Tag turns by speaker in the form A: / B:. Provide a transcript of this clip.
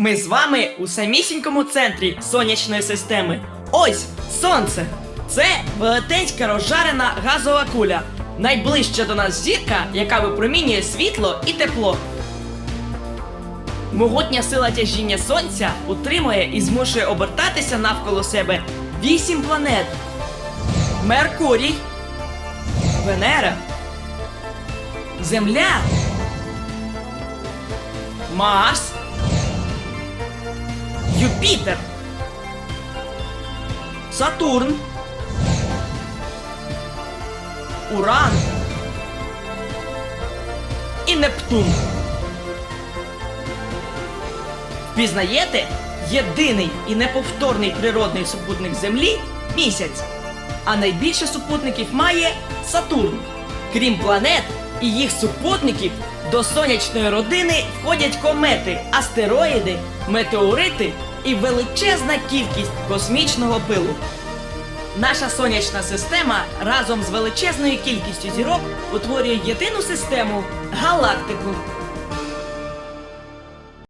A: Ми з вами у самісінькому центрі сонячної системи. Ось сонце. Це велетенська розжарена газова куля. Найближча до нас зірка, яка випромінює світло і тепло. Могутня сила тяжіння сонця утримує і змушує обертатися навколо себе вісім планет: Меркурій, Венера, Земля, Марс, Юпітер, Сатурн, Уран і Нептун. Впізнаєте? Єдиний і неповторний природний супутник Землі місяць. А найбільше супутників має Сатурн. Крім планет і їх супутників, до сонячної родини входять комети, астероїди, метеорити і величезна кількість космічного пилу. Наша сонячна система разом з величезною кількістю зірок утворює єдину систему галактику.